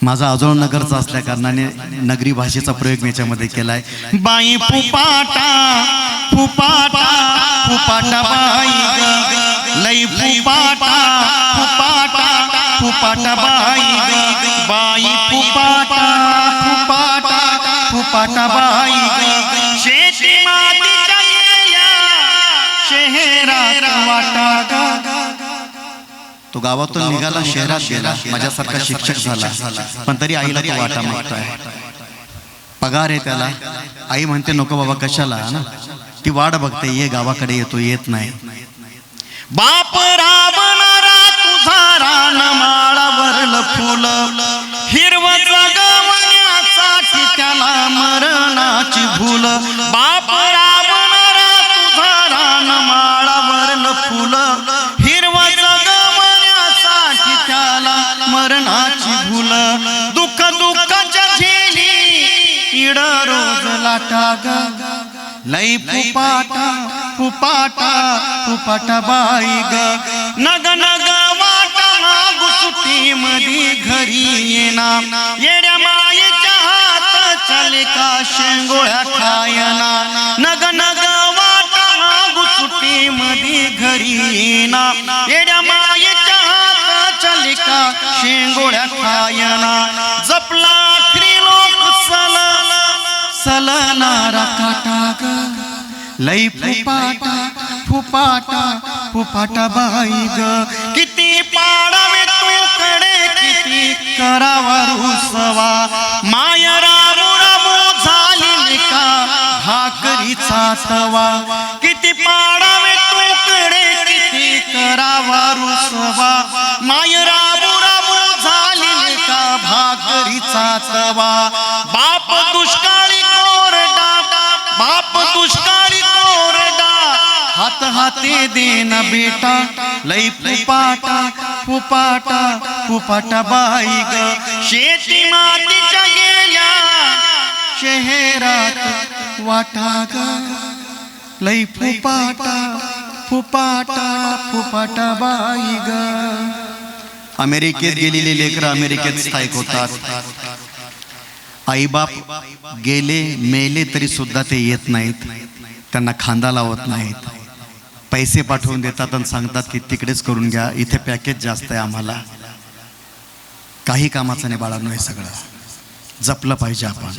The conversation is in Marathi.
माझा अजोळ नगरचा असल्या कारणाने नगरी भाषेचा प्रयोग मी याच्यामध्ये केलाय. बाई फुपाटा फुपाटा फुपाटा बाई लई फुपाटा फुपाटा फुपाटा बाई बाई फुपाटा फुपाटा फुपाटा बाई शेती तो गावातून निघाला शहरात गेला. माझ्यासारखा शिक्षक झाला. पण तरी आईला तो वाटा मागतोय. पगार आहे त्याला. आई म्हणते नको बाबा कशाला ना? ती वाट बघते ये गावाकडे येतो येत नाही. बाप राबणारा मरणाची भूल दुःख दुःखाच्या झेली इड रोज लाटा ग लई फुपाटा फुपाटा फुपाटा बाई ग. नग नग वाटा गुसुटी मधी घरी येना. येड्या मायेच्या हात चले का शेंगोळ्या खायना. नग नग वाटा गुसुटी मधी घरी येना. येड्या मायेच्या का शेंगोळ्या खायना जपला आखरी लोक सला सलनारा काटा ग लई फुपाटा फुपाटा फुपाटा बाई ग किती पाडावे तू कडे किती करावा रुसवा. मायरा रामू झाली का भाकरीचा तवा किती पाडावे तू कडे किती करावा रुसवा. माय वाचवा. बाप दुष्काळी कोरडा. बाप दुष्काळी कोरडा. हात हाती देन बेटा. लई फुपाटा फुपाटा फुपाटा बाई ग. शेती मातीच्या गेल्या. शहरात वाटा ग. लई फुपाटा फुपाटा फुपाटा बाई ग. अमेरिकेत गेलेले लेकरं अमेरिकेत स्थायिक होतात. आईबाप गेले मेले तरी सुद्धा ते येत नाहीत. त्यांना खांदा लावत नाहीत. पैसे पाठवून देतात आणि सांगतात की तिकडेच करून घ्या इथे पॅकेज जास्त आहे आम्हाला. काही कामाचं नाही बाळांनो हे सगळं. जपलं पाहिजे आपण.